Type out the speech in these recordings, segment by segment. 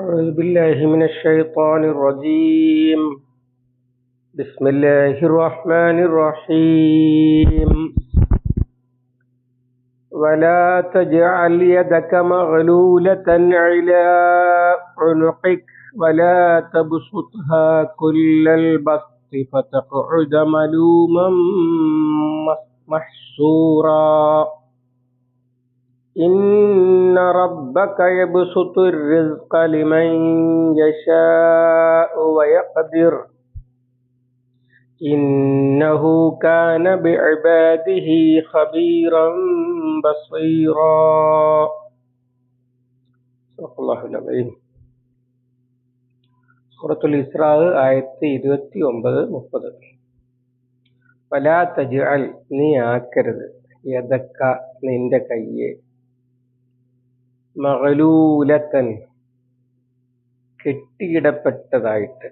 أعوذ بالله من الشيطان الرجيم. بسم الله الرحمن الرحيم. ولا تجعل يدك مغلولة إلى عنقك ولا تبسطها كل البسط فتقعد ملوما محسورا. إن ربك يبسط الرزق لمن يشاء ويقدر إنه كان بعباده خبيرا بصيرا صدق الله العظيم സൂറത്തുൽ ഇസ്രാ ആയത്തി ഇരുപത്തി ഒമ്പത് മുപ്പത് വലാ തജ്അൽ നീ ആക്കരുത് യദക്ക നിന്റെ കയ്യെ മകളൂലത്തൻ കെട്ടിയിടപ്പെട്ടതായിട്ട്.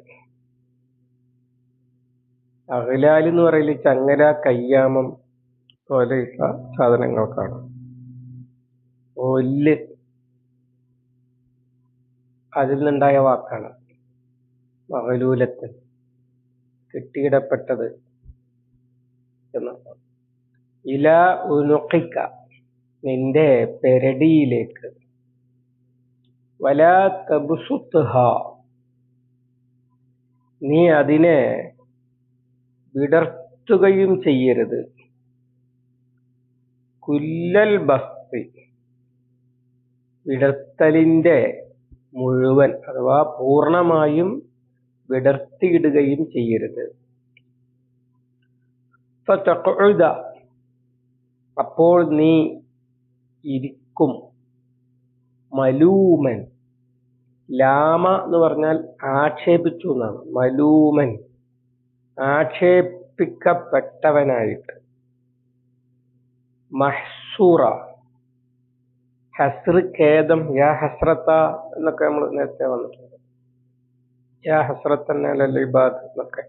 അകലാൽ എന്ന് പറയൽ ചങ്ങല കയ്യാമം പോലെയുള്ള സാധനങ്ങൾക്കാണ് ഒല്ല് അതിൽ നിന്നുണ്ടായ വാക്കാണ് മകലൂലത്തൻ കെട്ടിയിടപ്പെട്ടത് എന്നർത്ഥം ഇല ഉനുക്കിക്ക നിന്റെ പെരടിയിലേക്ക് വലാ നീ അതിനെ വിടർത്തുകയും ചെയ്യരുത്. കുല്ലൽ ബസ്തി വിടർത്തലിന്റെ മുഴുവൻ അഥവാ പൂർണമായും വിടർത്തിയിടുകയും ചെയ്യരുത്. അപ്പോൾ നീ ഇരിക്കും. മലൂമൻ. ലാമ എന്ന് പറഞ്ഞാൽ ആക്ഷേപിച്ചു എന്നാണ്. മലൂമൻ. ആക്ഷേപിക്കപ്പെട്ടവനായിട്ട്. മഹ്സൂറ. ഹസ്ര ഖേദം യാ ഹസ്രത്ത എന്നൊക്കെ നമ്മൾ നേരത്തെ വന്നിട്ടുണ്ട്. യാ ഹസ്രത്ത ലിബാദ് ഇബാദ് എന്നൊക്കെ.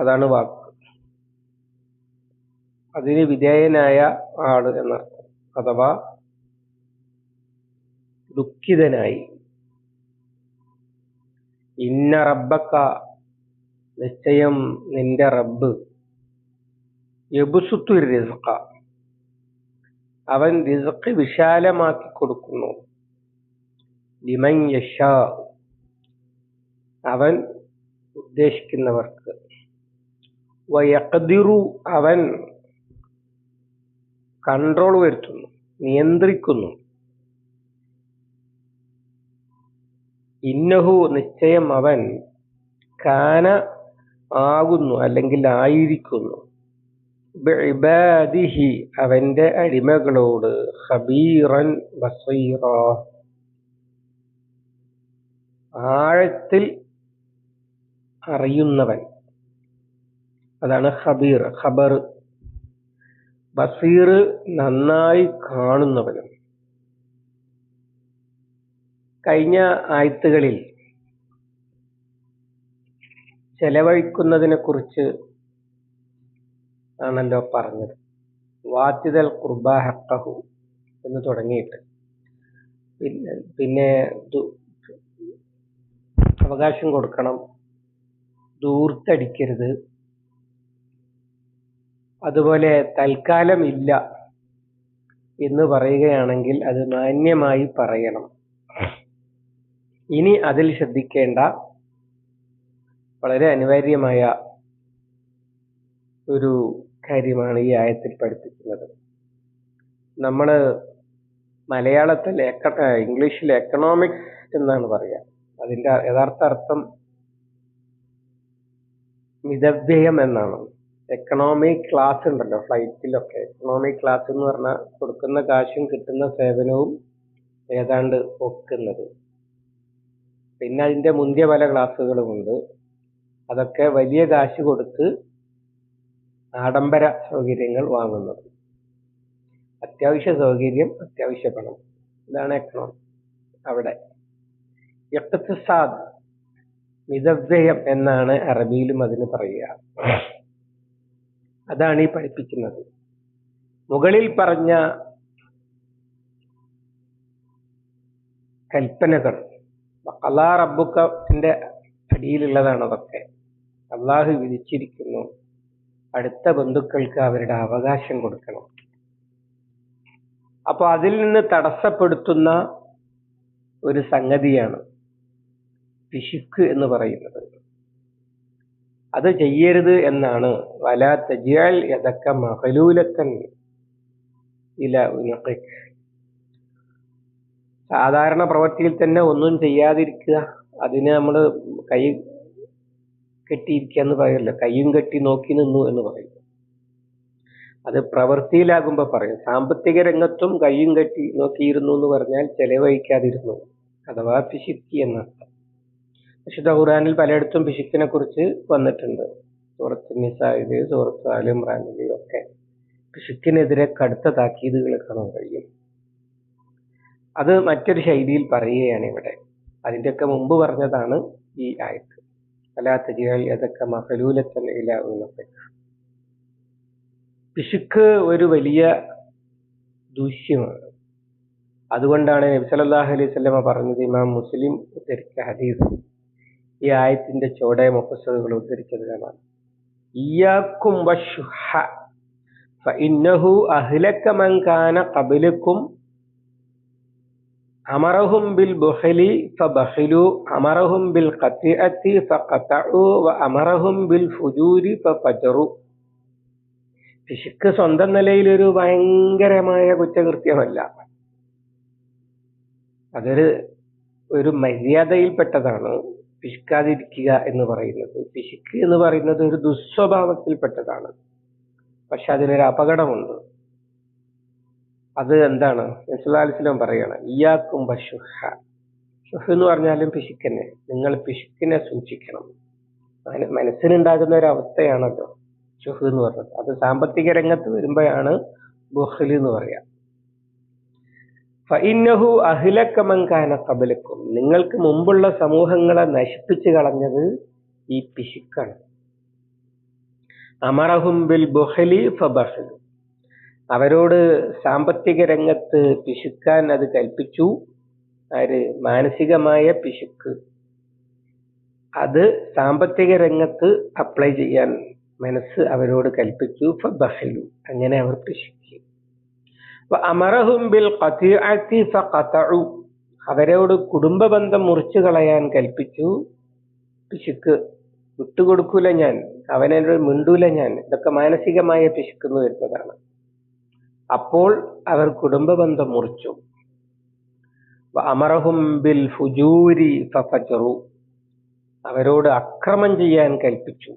അതാണ് വാക്ക്. അതിന് വിധേയനായ ആൾ എന്നർത്ഥം. അഥവാ ദുഃഖിതനായി. ഇന്ന റബ്ബക്ക നിശ്ചയം നിന്റെ റബ്ബ്. യബുസുത്തു റിസ്ക അവൻ റിസ്ഖ് വിശാലമാക്കി കൊടുക്കുന്നു. ലിമൻ യഷ അവൻ ഉദ്ദേശിക്കുന്നവർക്ക്. വയക്കതിറു അവൻ കൺട്രോൾ വരുത്തുന്നു നിയന്ത്രിക്കുന്നു. ഇന്നഹു നിശ്ചയം അവൻ കാന ആകുന്നു അല്ലെങ്കിൽ ആയിരിക്കുന്നു. ബിഇബാദിഹി അവന്റെ അടിമകളോട് ഹബീറൻ ബസീറ. ആഴത്തിൽ അറിയുന്നവൻ. അതാണ് ഹബീർ ഖബർ. ബസീർ നന്നായി കാണുന്നവനും. കഴിഞ്ഞ ആഴ്ത്തുകളിൽ ചെലവഴിക്കുന്നതിനെ കുറിച്ച് ആണല്ലോ പറഞ്ഞത്. വാത്തിതൽ കുർബ ഹക്കഹു എന്ന് തുടങ്ങിയിട്ട്. പിന്നെ പിന്നെ അവകാശം കൊടുക്കണം. ദൂർത്തടിക്കരുത് അതുപോലെ തൽക്കാലം ഇല്ല എന്ന് പറയുകയാണെങ്കിൽ അത് മാന്യമായി പറയണം. ഇനി അതിൽ ശ്രദ്ധിക്കേണ്ട വളരെ അനിവാര്യമായ ഒരു കാര്യമാണ് ഈ ആയത്തിൽ പഠിപ്പിക്കുന്നത്. നമ്മൾ മലയാളത്തിൽ എക്ക ഇംഗ്ലീഷിൽ എക്കണോമിക്സ് എന്നാണ് പറയുക അതിന്റെ യഥാർത്ഥ അർത്ഥം മിതവ്യയം എന്നാണ്. എക്കണോമിക് ക്ലാസ് ഉണ്ടല്ലോ ഫ്ലൈറ്റിലൊക്കെ എക്കണോമിക് ക്ലാസ് എന്ന് പറഞ്ഞാൽ കൊടുക്കുന്ന കാശും കിട്ടുന്ന സേവനവും ഏതാണ്ട് ഒക്കുന്നത്. പിന്നെ അതിന്റെ മുന്തിയ പല ക്ലാസ്സുകളുമുണ്ട് അതൊക്കെ വലിയ കാശ് കൊടുത്ത് ആഡംബര സൗകര്യങ്ങൾ വാങ്ങുന്നത്. അത്യാവശ്യ സൗകര്യം അത്യാവശ്യ പണം. ഇതാണ് എക്കണോമി അവിടെ. ഇഖ്തിസാദ് മിതവ്യയം എന്നാണ് അറബിയിലും അതിന് പറയുക. അതാണ് ഈ പഠിപ്പിക്കുന്നത്. മുകളിൽ പറഞ്ഞ കൽപ്പനകൾ കലാ റബ്ബുക്കത്തിന്റെ അടിയിലുള്ളതാണ് അതൊക്കെ. അള്ളാഹു വിധിച്ചിരിക്കുന്നു. അടുത്ത ബന്ധുക്കൾക്ക് അവരുടെ അവകാശം കൊടുക്കണം. അപ്പൊ അതിൽ നിന്ന് തടസ്സപ്പെടുത്തുന്ന ഒരു സംഗതിയാണ് പിശുക്ക് എന്ന് പറയുന്നത്. അത് ചെയ്യരുത് എന്നാണ്. വലാ തജിയാൽ യഥക്ക മഹലൂലത്തൻ ഇല ഉനഖിക്. സാധാരണ പ്രവൃത്തിയിൽ തന്നെ ഒന്നും ചെയ്യാതിരിക്കുക. അതിന് നമ്മൾ കൈ കെട്ടിയിരിക്കുക എന്ന് പറയല്ലോ. കൈയും കെട്ടി നോക്കി നിന്നു എന്ന് പറയും. അത് പ്രവൃത്തിയിലാകുമ്പോൾ പറയും. സാമ്പത്തിക രംഗത്തും കൈയും കെട്ടി നോക്കിയിരുന്നു എന്ന് പറഞ്ഞാൽ ചെലവഴിക്കാതിരുന്നു. അഥവാ പിശുക്കി എന്നർത്ഥം. വിശുദ്ധ ഖുറാനിൽ പലയിടത്തും പിശുക്കിനെ കുറിച്ച് വന്നിട്ടുണ്ട്. സൂറത്ത് നിസായിൽ സൂറത്ത് അലിമ്രാനിൽ ഒക്കെ. പിശുക്കിനെതിരെ കടുത്ത താക്കീതുകൾ കാണാൻ കഴിയും. അത് മറ്റൊരു ശൈലിയിൽ പറയുകയാണ് ഇവിടെ. അതിന്റെയൊക്കെ മുമ്പ് പറഞ്ഞതാണ് ഈ ആയത്ത്. അലാത്തജികൾ ഏതൊക്കെ മഹലൂലത്തൻ ഇല പിശുക്ക് ഒരു വലിയ ദൂഷ്യമാണ്. അതുകൊണ്ടാണ് നബി സല്ലല്ലാഹു അലൈഹി വസല്ലമ പറഞ്ഞത് ഇമാം മുസ്ലിം ഉദ്ധരിച്ച ഹദീസ്. ഈ ആയത്തിന്റെ ചോടെ മുഫസ്സറുകൾ ഉദ്ധരിച്ചത് കാണാം ഇയാക്കും മൻ കാന ഖബലക്കും അമറഹും ബിൽ ബുഹലി ഫബഹിലു അമറഹും ബിൽ ഖത്തിഅത്തി ഫഖതഉ വ അമറഹും ബിൽ ഫുജൂരി ഫഫജറു. പിശുക്ക് സ്വന്തം നിലയിൽ ഒരു ഭയങ്കരമായ കുറ്റകൃത്യമല്ല. അതൊരു ഒരു മര്യാദയിൽപ്പെട്ടതാണ് പിശുക്കാതിരിക്കുക എന്ന് പറയുന്നത്. പിശുക്ക് എന്ന് പറയുന്നത് ഒരു ദുസ്വഭാവത്തിൽപ്പെട്ടതാണ് പക്ഷെ അതിനൊരു അപകടമുണ്ട്. അത് എന്താണ്? നസുലാലിസ്ലം പറയാണ് ഇയാക്കും ബഷുഹ ഷുഹ എന്ന് പറഞ്ഞാലും പിശുക്കനെ. നിങ്ങൾ പിശുക്കിനെ സൂക്ഷിക്കണം. മന- മനസ്സിനുണ്ടാകുന്ന ഒരു അവസ്ഥയാണല്ലോ ഷുഹ് എന്ന് പറഞ്ഞത്. അത് സാമ്പത്തിക രംഗത്ത് വരുമ്പോഴാണ് ബുഹ്ലി എന്ന് പറയാം. ഫഇന്നഹു അഹിലക്കമങ്കാന കബലക്കും നിങ്ങൾക്ക് മുമ്പുള്ള സമൂഹങ്ങളെ നശിപ്പിച്ചു കളഞ്ഞത് ഈ പിശുക്കാണ്. അമറഹും ബിൽ ബുഹലി. ഫബഹലു അവരോട് സാമ്പത്തിക രംഗത്ത് പിശുക്കാൻ അത് കൽപ്പിച്ചു. ആര് മാനസികമായ പിശുക്ക്. അത് സാമ്പത്തിക രംഗത്ത് അപ്ലൈ ചെയ്യാൻ മനസ്സ് അവരോട് കൽപ്പിച്ചു. ഫബഹലു അങ്ങനെ അവർ പിശുക്കി. അവരോട് കുടുംബ ബന്ധം മുറിച്ചു കളയാൻ കൽപ്പിച്ചു. പിശുക്ക് വിട്ടുകൊടുക്കൂല ഞാൻ. അവനോട് മിണ്ടൂല ഞാൻ. ഇതൊക്കെ മാനസികമായ പിശുക്കെന്ന് വരുന്നതാണ്. അപ്പോൾ അവർ കുടുംബ ബന്ധം മുറിച്ചു അമറഹും ബിൽ ഫുജൂരി ഫഫജറു. അവരോട് അക്രമം ചെയ്യാൻ കൽപ്പിച്ചു.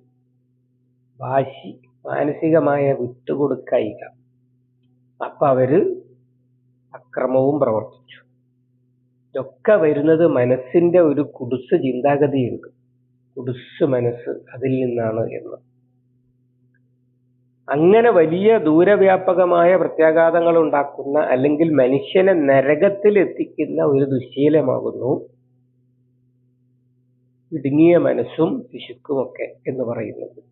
വാശി മാനസികമായ വിട്ടുകൊടുക്കായിക അപ്പൊ അവർ അക്രമവും പ്രവർത്തിച്ചു. ഇതൊക്കെ വരുന്നത് മനസ്സിന്റെ ഒരു കുടുസ് ചിന്താഗതിയുണ്ട്. കുടുസ് മനസ്സ് അതിൽ നിന്നാണ് എന്ന്. അങ്ങനെ വലിയ ദൂരവ്യാപകമായ പ്രത്യാഘാതങ്ങൾ ഉണ്ടാക്കുന്ന അല്ലെങ്കിൽ മനുഷ്യനെ നരകത്തിൽ എത്തിക്കുന്ന ഒരു ദുശീലമാകുന്നു. ഇടുങ്ങിയ മനസ്സും പിശുക്കുമൊക്കെ എന്ന് പറയുന്നത്.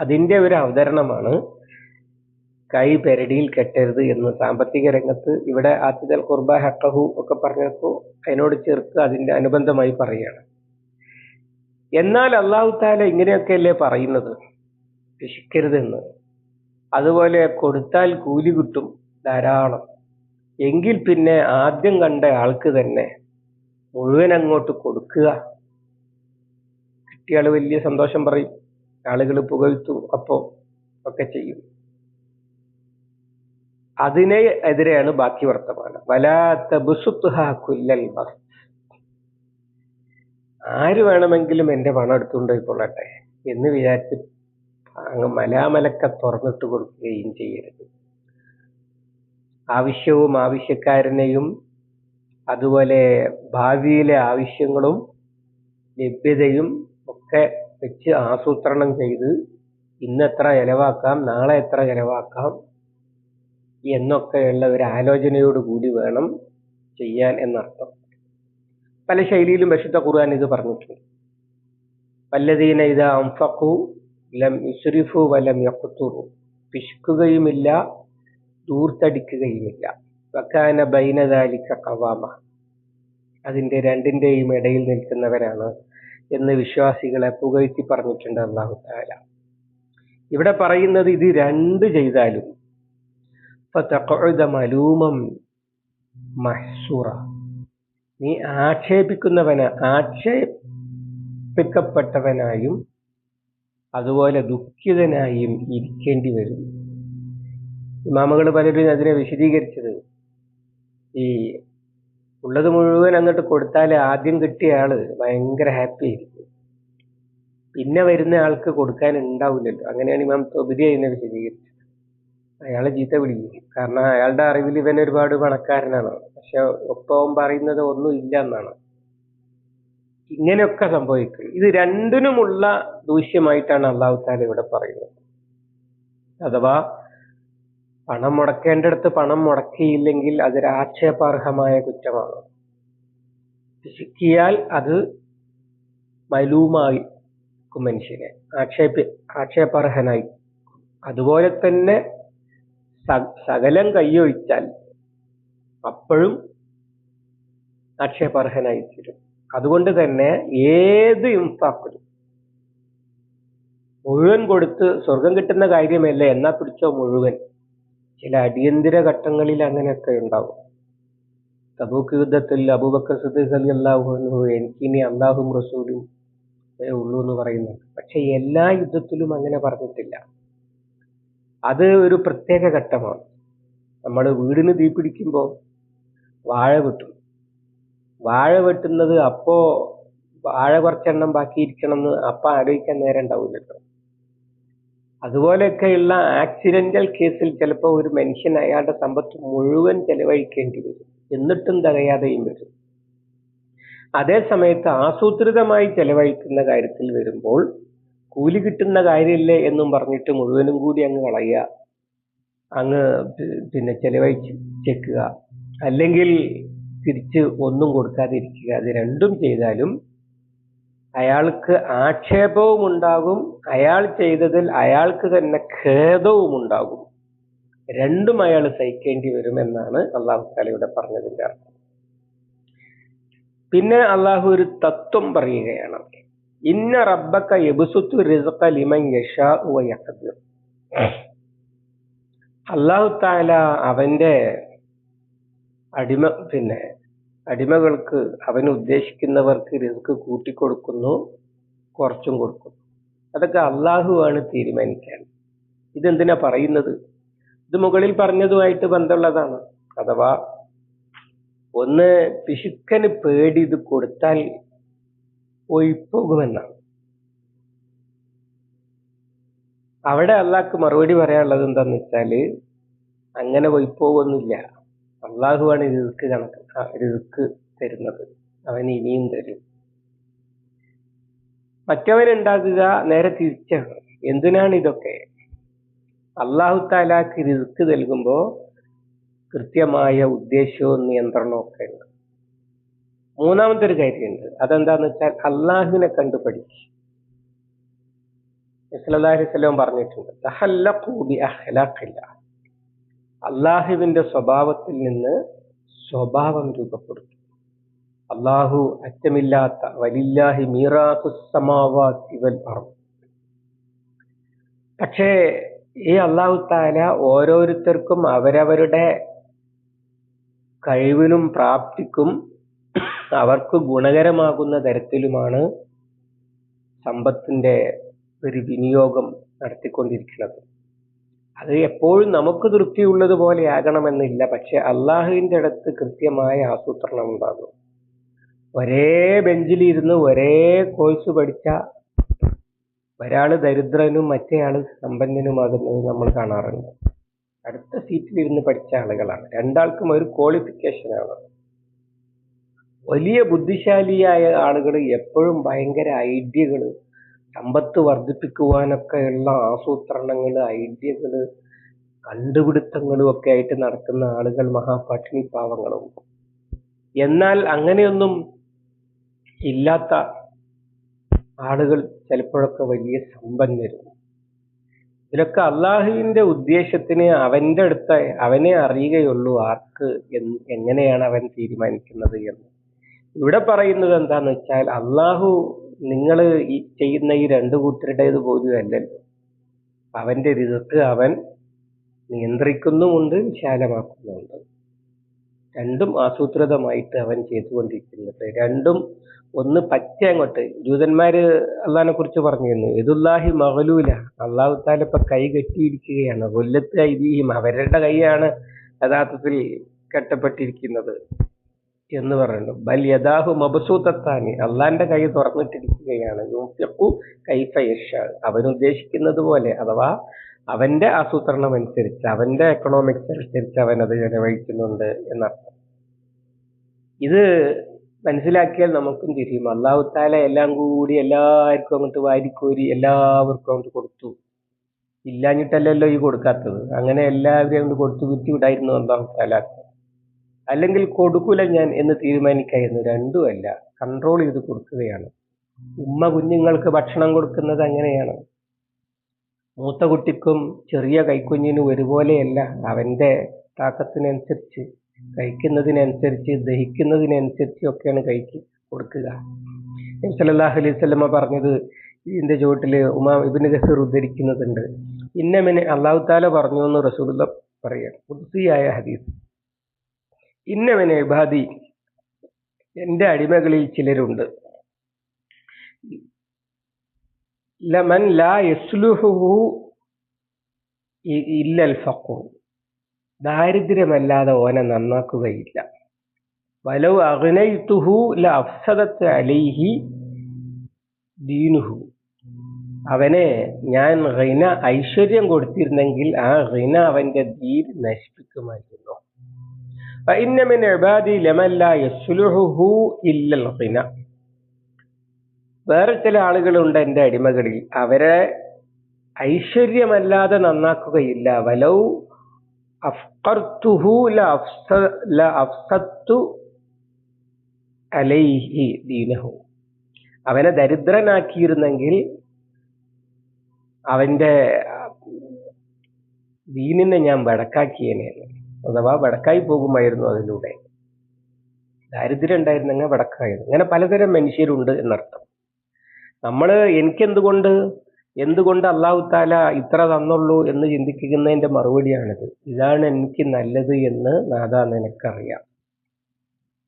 അതിന്റെ ഒരു അവതരണമാണ് കൈ പെരടിയിൽ കെട്ടരുത് എന്ന്. സാമ്പത്തിക രംഗത്ത് ഇവിടെ ആത്തിദൽ കുർബ ഹക്കഹു ഒക്കെ പറഞ്ഞപ്പോൾ അതിനോട് ചേർത്ത് അതിന്റെ അനുബന്ധമായി പറയുകയാണ്. എന്നാൽ അള്ളാഹു താല ഇങ്ങനെയൊക്കെയല്ലേ പറയുന്നത്? രക്ഷിക്കരുതെന്ന് അതുപോലെ കൊടുത്താൽ കൂലി കിട്ടും ധാരാളം. എങ്കിൽ പിന്നെ ആദ്യം കണ്ട ആൾക്ക് തന്നെ മുഴുവൻ അങ്ങോട്ട് കൊടുക്കുക. കിട്ടിയാൾ വലിയ സന്തോഷം പറയും. ആളുകൾ പുകഴ്ത്തും അപ്പോ ഒക്കെ ചെയ്യും. അതിനെ എതിരെയാണ് ബാക്കി വർത്തമാനം. വലാത്ത കുല്ലൽ ബസ്. ആര് വേണമെങ്കിലും എന്റെ പണം എടുത്തുകൊണ്ട് പോയിക്കൊള്ളട്ടെ എന്ന് വിചാരിച്ച് അങ്ങ് മലാമലക്ക തുറന്നിട്ട് കൊടുക്കുകയും ചെയ്യരുത്. ആവശ്യവും ആവശ്യക്കാരനെയും അതുപോലെ ഭാവിയിലെ ആവശ്യങ്ങളും ലഭ്യതയും ഒക്കെ വെച്ച് ആസൂത്രണം ചെയ്ത് ഇന്ന് എത്ര ചെലവാക്കാം നാളെ എത്ര ചെലവാക്കാം എന്നൊക്കെയുള്ള ഒരു ആലോചനയോട് കൂടി വേണം ചെയ്യാൻ എന്നർത്ഥം. പല ശൈലിയിലും വിശുദ്ധ ഖുർആൻ ഇത് പറഞ്ഞിട്ടുണ്ട്. വല്ലതീന ഇത് അംഫഖു ലം യുസ്രിഫു വലം യഖ്തുറു. പിശുക്കുകയുമില്ല ദൂർത്തടിക്കുകയുമില്ല വക്കാന ബൈനദാലിക്ക കവാമ. അതിന്റെ രണ്ടിന്റെയും ഇടയിൽ നിൽക്കുന്നവരാണ് എന്ന് വിശ്വാസികളെ പുകഴ്ത്തി പറഞ്ഞിട്ടുണ്ട് അള്ളാഹു താല ഇവിടെ പറയുന്നത് ഇത് രണ്ട് ചെയ്താലും മലൂമം മഹസൂറ. നീ ആക്ഷേപിക്കുന്നവന ആക്ഷേപിക്കപ്പെട്ടവനായും അതുപോലെ ദുഃഖിതനായും ഇരിക്കേണ്ടി വരും ഇമാമകൾ പലരും അതിനെ വിശദീകരിച്ചത് ഈ ഉള്ളത് മുഴുവൻ അങ്ങോട്ട് കൊടുത്താൽ ആദ്യം കിട്ടിയ ആൾ ഭയങ്കര ഹാപ്പി ആയിരിക്കും. പിന്നെ വരുന്ന ആൾക്ക് കൊടുക്കാൻ ഉണ്ടാവില്ലല്ലോ. അങ്ങനെയാണ് ഇമാം തൊബിരി അതിനെ വിശദീകരിച്ചത്. അയാളെ ചീത്ത വിളിക്കും. കാരണം അയാളുടെ അറിവിൽ ഇവൻ ഒരുപാട് പണക്കാരനാണ്. പക്ഷെ ഒപ്പം പറയുന്നത് ഒന്നും ഇല്ല എന്നാണ്. ഇങ്ങനെയൊക്കെ സംഭവിക്കും. ഇത് രണ്ടിനുമുള്ള ദൂഷ്യമായിട്ടാണ് അള്ളാഹു താല ഇവിടെ പറയുന്നത്. അഥവാ പണം മുടക്കേണ്ടടുത്ത് പണം മുടക്കിയില്ലെങ്കിൽ അതൊരു ആക്ഷേപാർഹമായ കുറ്റമാണ്. പിശുക്കിയാൽ അത് മലൂമായി മനുഷ്യനെ. ആക്ഷേപ ആക്ഷേപാർഹനായി. അതുപോലെ തന്നെ സകലം കൈയൊഴിച്ചാൽ അപ്പോഴും ആക്ഷേപാർഹനായി തീരും അതുകൊണ്ട് തന്നെ ഏത് ഇംഫാക്കിലും മുഴുവൻ കൊടുത്ത് സ്വർഗം കിട്ടുന്ന കാര്യമല്ല? എന്നാ പിടിച്ചോ മുഴുവൻ. ചില അടിയന്തര ഘട്ടങ്ങളിൽ അങ്ങനെയൊക്കെ ഉണ്ടാവും. തബൂക്ക് യുദ്ധത്തിൽ അബൂബക്കർ സിദ്ദീഖ് അലി അള്ളാഹു എനിക്കിനി അള്ളാഹും റസൂലും ഉള്ളൂ എന്ന് പറയുന്നുണ്ട്. പക്ഷെ എല്ലാ യുദ്ധത്തിലും അങ്ങനെ പറഞ്ഞിട്ടില്ല. അത് ഒരു പ്രത്യേക ഘട്ടമാണ്. നമ്മൾ വീടിന് തീ പിടിക്കുമ്പോൾ വാഴ വെട്ടും. വാഴ വെട്ടുന്നത് അപ്പോ വാഴ കുറച്ചെണ്ണം ബാക്കിയിരിക്കണം എന്ന് അപ്പ ആലോചിക്കാൻ നേരം ഉണ്ടാവില്ലല്ലോ അതുപോലെയൊക്കെയുള്ള ആക്സിഡന്റൽ കേസിൽ ചിലപ്പോൾ ഒരു മനുഷ്യൻ അയാളുടെ സമ്പത്ത് മുഴുവൻ ചെലവഴിക്കേണ്ടി വരും. എന്നിട്ടും തകയാതെയും വരും. അതേ സമയത്ത് ആസൂത്രിതമായി ചെലവഴിക്കുന്ന കാര്യത്തിൽ വരുമ്പോൾ കൂലി കിട്ടുന്ന കാര്യമില്ലേ എന്നും പറഞ്ഞിട്ട് മുഴുവനും കൂടി അങ്ങ് കളയുക അങ്ങ് പിന്നെ ചെലവഴിച്ചേക്കുക അല്ലെങ്കിൽ തിരിച്ച് ഒന്നും കൊടുക്കാതിരിക്കുക. അത് രണ്ടും ചെയ്താലും അയാൾക്ക് ആക്ഷേപവും ഉണ്ടാകും അയാൾ ചെയ്തതിൽ അയാൾക്ക് തന്നെ ഖേദവും ഉണ്ടാകും രണ്ടും അയാൾ സഹിക്കേണ്ടി വരും എന്നാണ് അള്ളാഹു താലയുടെ പറഞ്ഞതിന്റെ അർത്ഥം. പിന്നെ അള്ളാഹു ഒരു തത്വം പറയുകയാണ്. ഇന്ന റബ്ബക്ക യബുസുത്തു റിസ്ഖ ലിമൻ യഷാ അള്ളാഹു താല അവന്റെ അടിമ പിന്നെ അടിമകൾക്ക് അവൻ ഉദ്ദേശിക്കുന്നവർക്ക് റിസ്ക് കൂട്ടിക്കൊടുക്കുന്നു കുറച്ചും കൊടുക്കുന്നു. അതൊക്കെ അള്ളാഹുവാണ് തീരുമാനിക്കാൻ ഇതെന്തിനാ പറയുന്നത്? ഇത് മുകളിൽ പറഞ്ഞതുമായിട്ട് ബന്ധമുള്ളതാണ്. അഥവാ ഒന്ന് പിശുക്കന് പേടി ഇത് കൊടുത്താൽ ഒഴിപ്പോകുമെന്നാണ്. അവിടെ അള്ളാഹ്ക്ക് മറുപടി പറയാനുള്ളത് എന്താന്ന് വെച്ചാൽ അങ്ങനെ ഒഴിപ്പോകൊന്നുമില്ല അള്ളാഹുവാണ് റിസ്ക് കണക്ക് റിസ്ക് തരുന്നത്. അവൻ ഇനിയും തരും. മറ്റവനുണ്ടാകുക നേരെ തിരിച്ചാണ്. എന്തിനാണ് ഇതൊക്കെ? അള്ളാഹു താലാക്ക് റിസ്ക് നൽകുമ്പോ കൃത്യമായ ഉദ്ദേശവും നിയന്ത്രണവും ഒക്കെ ഉണ്ട്. മൂന്നാമത്തെ ഒരു കാര്യമുണ്ട്. അതെന്താന്ന് വെച്ചാൽ അള്ളാഹുവിനെ കണ്ടു പഠിക്കും. വസ്ലം പറഞ്ഞിട്ടുണ്ട് അള്ളാഹുവിന്റെ സ്വഭാവത്തിൽ നിന്ന് സ്വഭാവം രൂപപ്പെടുത്തും. അള്ളാഹു അറ്റമില്ലാത്ത വലില്ലാഹി മീറാഖുസമാവാത്തി വൽ അർദ്. പക്ഷേ ഈ അള്ളാഹു താല ഓരോരുത്തർക്കും അവരവരുടെ കഴിവിനും പ്രാപ്തിക്കും അവർക്ക് ഗുണകരമാകുന്ന തരത്തിലുമാണ് സമ്പത്തിന്റെ ഒരു വിനിയോഗം നടത്തിക്കൊണ്ടിരിക്കുന്നത്. അത് എപ്പോഴും നമുക്ക് തൃപ്തിയുള്ളത് പോലെ ആകണമെന്നില്ല. പക്ഷെ അള്ളാഹുവിന്റെ അടുത്ത് കൃത്യമായ ആസൂത്രണം ഉണ്ടാകും. ഒരേ ബെഞ്ചിലിരുന്ന് ഒരേ കോഴ്സ് പഠിച്ച ഒരാൾ ദരിദ്രനും മറ്റേയാൾ സമ്പന്നനുമാകുന്നത് നമ്മൾ കാണാറുണ്ട്. അടുത്ത സീറ്റിലിരുന്ന് പഠിച്ച ആളുകളാണ്. രണ്ടാൾക്കും ഒരു ക്വാളിഫിക്കേഷൻ ആണ്. വലിയ ബുദ്ധിശാലിയായ ആളുകൾ എപ്പോഴും ഭയങ്കര ഐഡിയകൾ സമ്പത്ത് വർദ്ധിപ്പിക്കുവാനൊക്കെയുള്ള ആസൂത്രണങ്ങൾ ഐഡിയകൾ കണ്ടുപിടുത്തങ്ങളും ഒക്കെ ആയിട്ട് നടക്കുന്ന ആളുകൾ മഹാപട്ടിണി പാവങ്ങളും. എന്നാൽ അങ്ങനെയൊന്നും ഇല്ലാത്ത ആളുകൾ ചിലപ്പോഴൊക്കെ വലിയ സമ്പന്നരും. ഇതിലൊക്കെ അള്ളാഹുവിന്റെ ഉദ്ദേശത്തിന് അവന്റെ അടുത്ത് അവനെ അറിയുകയുള്ളൂ ആർക്ക് എങ്ങനെയാണ് അവൻ തീരുമാനിക്കുന്നത് എന്ന്. ഇവിടെ പറയുന്നത് എന്താന്ന് വെച്ചാൽ അള്ളാഹു നിങ്ങൾ ഈ ചെയ്യുന്ന ഈ രണ്ടു കൂട്ടരുടേത് പോലും അല്ലല്ലോ അവന്റെ റിസ്ക് അവൻ നിയന്ത്രിക്കുന്നുമുണ്ട് വിശാലമാക്കുന്നുമുണ്ട്. രണ്ടും ആസൂത്രിതമായിട്ട് അവൻ ചെയ്തുകൊണ്ടിരിക്കുന്നത്. രണ്ടും ഒന്ന് പറ്റ അങ്ങോട്ട്. ജൂതന്മാര് അള്ളഹാനെ കുറിച്ച് പറഞ്ഞിരുന്നു. എതുല്ലാഹി മഹലൂല. അള്ളാഹു താല കൈ കെട്ടിയിരിക്കുകയാണ്. കൊല്ലത്ത് ഐതിഹ്യം. അവരുടെ കൈയാണ് യഥാർത്ഥത്തിൽ കെട്ടപ്പെട്ടിരിക്കുന്നത്. എന്ന് പറയുന്നു. ബൽ യഥാഹു മബസൂത്തത്താനി അള്ളാന്റെ കൈ തുറന്നിട്ടിരിക്കുകയാണ്. യൂഫ്യക്കു കൈഫ യശാ അവൻ ഉദ്ദേശിക്കുന്നത് പോലെ അഥവാ അവന്റെ ആസൂത്രണം അനുസരിച്ച് അവന്റെ എക്കണോമിക്സ് അനുസരിച്ച് അവൻ അത് ചെലവഴിക്കുന്നുണ്ട് എന്നർത്ഥം. ഇത് മനസ്സിലാക്കിയാൽ നമുക്കും തിരിയും. അള്ളാഹു താല എല്ലാം കൂടി എല്ലാവർക്കും അങ്ങോട്ട് വാരിക്കോരി എല്ലാവർക്കും അങ്ങോട്ട് കൊടുത്തു. ഇല്ലാഞ്ഞിട്ടല്ലല്ലോ ഈ കൊടുക്കാത്തത്. അങ്ങനെ എല്ലാവരെയും അങ്ങോട്ട് കൊടുത്തു കുറ്റി വിടായിരുന്നു അള്ളാഹു അല്ലെങ്കിൽ കൊടുക്കൂല ഞാൻ എന്ന് തീരുമാനിക്കായിരുന്നു. രണ്ടുമല്ല കൺട്രോൾ ചെയ്ത് കൊടുക്കുകയാണ്. ഉമ്മ കുഞ്ഞുങ്ങൾക്ക് ഭക്ഷണം കൊടുക്കുന്നത് അങ്ങനെയാണ്. മൂത്ത കുട്ടിക്കും ചെറിയ കൈക്കുഞ്ഞിനും ഒരുപോലെയല്ല. അവന്റെ താക്കത്തിനനുസരിച്ച് കഴിക്കുന്നതിനനുസരിച്ച് ദഹിക്കുന്നതിനനുസരിച്ച് ഒക്കെയാണ് കൊടുക്കുക. നബി സല്ലല്ലാഹു അലൈഹി വസല്ലമ പറഞ്ഞത് ഇതിന്റെ ചുവട്ടിൽ ഉമാ ഇബിന് ഗസീർ ഉദ്ധരിക്കുന്നുണ്ട് ഇന്നമിന് അള്ളാഹു താല പറഞ്ഞു എന്ന് റസൂലുള്ള പറയാണ് പുതുസിയായ ഹദീസ്. ഇന്നമിന് ഇബാദി എന്റെ അടിമകളിൽ ചിലരുണ്ട്. ലമൻ ലാ യസ്ലുഹു ഇല്ലൽ ഫക്കു ദാരിദ്ര്യമല്ലാതെ ഓനെ നന്നാക്കുകയില്ല. വലവ് അഗ്നൈതുഹു ല അഫ്സദത്ത് അലൈഹി ദീനുഹു. അവനെ ഞാൻ ഹിന ഐശ്വര്യം കൊടുത്തിരുന്നെങ്കിൽ ആ ഹിന അവന്റെ ദീൻ നശിപ്പിക്കുമായിരുന്നു. ഇബാദി വേറെ ചില ആളുകളുണ്ട് എന്റെ അടിമകളിൽ. അവരെ ഐശ്വര്യമല്ലാതെ നന്നാക്കുകയില്ല. വലൗ അഫ്കർത്തുഹു അഫ്സത്തു അലൈഹി ദീനഹു. അവനെ ദരിദ്രനാക്കിയിരുന്നെങ്കിൽ അവന്റെ ദീനിനെ ഞാൻ വടക്കാക്കിയേനെ അഥവാ വടക്കായി പോകുമായിരുന്നു അതിലൂടെ. ദാരിദ്ര്യം ഉണ്ടായിരുന്നെങ്കിൽ വടക്കായിരുന്നു. അങ്ങനെ പലതരം മനുഷ്യരുണ്ട് എന്നർത്ഥം. നമ്മൾ എനിക്കെന്തുകൊണ്ട് എന്തുകൊണ്ട് അള്ളാഹു താല ഇത്ര തന്നുള്ളൂ എന്ന് ചിന്തിക്കുന്നതിന്റെ മറുപടിയാണിത്. ഇതാണ് എനിക്ക് നല്ലത് എന്ന് നാഥ നിനക്കറിയാം.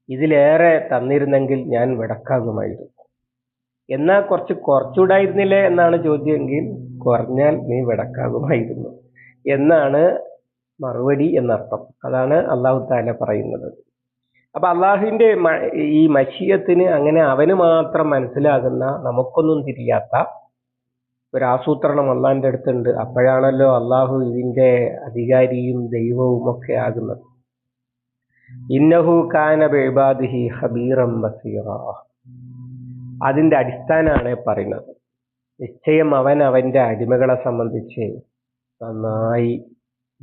ഇതിലേറെ തന്നിരുന്നെങ്കിൽ ഞാൻ വടക്കാകുമായിരുന്നു എന്നാ കുറച്ച് കുറച്ചുകൂടായിരുന്നില്ലേ എന്നാണ് ചോദ്യമെങ്കിൽ കുറഞ്ഞാൽ നീ വടക്കാകുമായിരുന്നു എന്നാണ് മറുപടി എന്നർത്ഥം. അതാണ് അള്ളാഹു താല പറയുന്നത്. അപ്പൊ അള്ളാഹുവിന്റെ ഈ മഷീയത്തിന് അങ്ങനെ അവന് മാത്രം മനസ്സിലാകുന്ന നമുക്കൊന്നും തിരിയാത്ത ഒരു ആസൂത്രണം അള്ളാഹിന്റെ അടുത്തുണ്ട്. അപ്പോഴാണല്ലോ അള്ളാഹു ഇതിന്റെ അധികാരിയും ദൈവവും ഒക്കെ ആകുന്നത്. ഇന്നഹു കാന ബേബാദിഹി ഹബീറം അതിന്റെ അടിസ്ഥാനമാണ് പറയുന്നത്. നിശ്ചയം അവൻ അവന്റെ അടിമകളെ സംബന്ധിച്ച് നന്നായി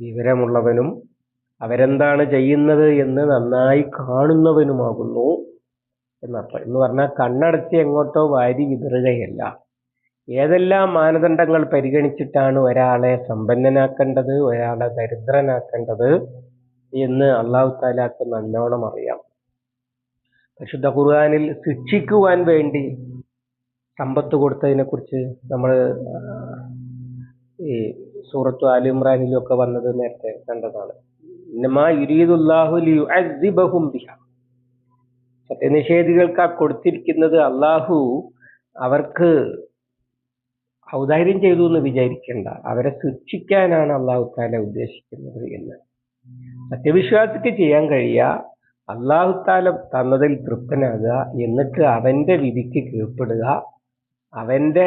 വിവരമുള്ളവനും അവരെന്താണ് ചെയ്യുന്നത് എന്ന് നന്നായി കാണുന്നവനുമാകുന്നു എന്നർത്ഥം. എന്ന് പറഞ്ഞാൽ കണ്ണടച്ച് എങ്ങോട്ടോ വാരി വിതറുകയല്ല. ഏതെല്ലാം മാനദണ്ഡങ്ങൾ പരിഗണിച്ചിട്ടാണ് ഒരാളെ സമ്പന്നനാക്കേണ്ടത് ഒരാളെ ദരിദ്രനാക്കേണ്ടത് എന്ന് അള്ളാഹു താലാക്ക് നല്ലോണം അറിയാം. പരിശുദ്ധ ഖുർആാനിൽ ശിക്ഷിക്കുവാൻ വേണ്ടി സമ്പത്ത് കൊടുത്തതിനെ കുറിച്ച് നമ്മൾ ഈ സൂറത്തു ആലിമ്രാനിലും ഒക്കെ വന്നത് നേരത്തെ കണ്ടതാണ്. സത്യനിഷേധികൾക്ക് ആ കൊടുത്തിരിക്കുന്നത് അള്ളാഹു അവർക്ക് ഔദാര്യം ചെയ്തു എന്ന് വിചാരിക്കേണ്ട. അവരെ ശിക്ഷിക്കാനാണ് അള്ളാഹു താല ഉദ്ദേശിക്കുന്നത് എന്ന്. സത്യവിശ്വാസിക്ക് ചെയ്യാൻ കഴിയുക അള്ളാഹു താല തന്നതിൽ തൃപ്തനാകുക എന്നിട്ട് അവന്റെ വിധിക്ക് കീഴ്പ്പെടുക അവന്റെ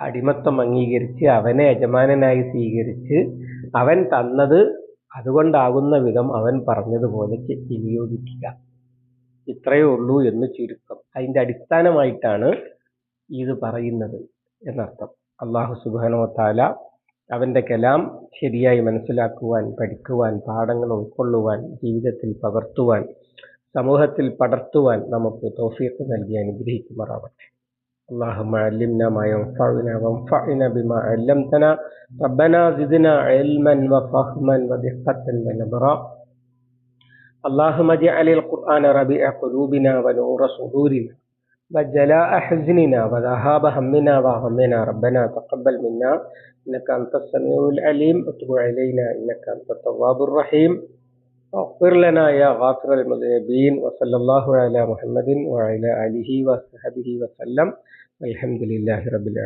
അടിമത്വം അംഗീകരിച്ച് അവനെ യജമാനനായി സ്വീകരിച്ച് അവൻ തന്നത് അതുകൊണ്ടാകുന്ന വിധം അവൻ പറഞ്ഞതുപോലെ വിനിയോഗിക്കുക. ഇത്രയേ ഉള്ളൂ എന്ന് ചുരുക്കം. അതിന്റെ അടിസ്ഥാനമായിട്ടാണ് ഇത് പറയുന്നത് എന്നർത്ഥം. അള്ളാഹു സുബാനോ താല അവന്റെ കലാം ശരിയായി മനസ്സിലാക്കുവാൻ പഠിക്കുവാൻ പാഠങ്ങൾ ഉൾക്കൊള്ളുവാൻ ജീവിതത്തിൽ പകർത്തുവാൻ സമൂഹത്തിൽ പടർത്തുവാൻ നമുക്ക് തോഫിയൊക്കെ നൽകി അനുഗ്രഹിക്കുമാറാവട്ടെ. اللهم علمنا ما ينفعنا وانفعنا بما علمتنا. ربنا زدنا علما وفهما ودقة ونبرا اللهم اجعل القرآن ربيع قلوبنا ونور صدورنا وجلاء حزننا وذهاب همنا وغمنا ربنا تقبل منا. إنك أنت السميع العليم. وتب علينا. إنك أنت التواب الرحيم. واغفر لنا يا غافر المذنبين وصلى الله على محمد وعلى آله وصحبه وسلم والحمد لله رب العالمين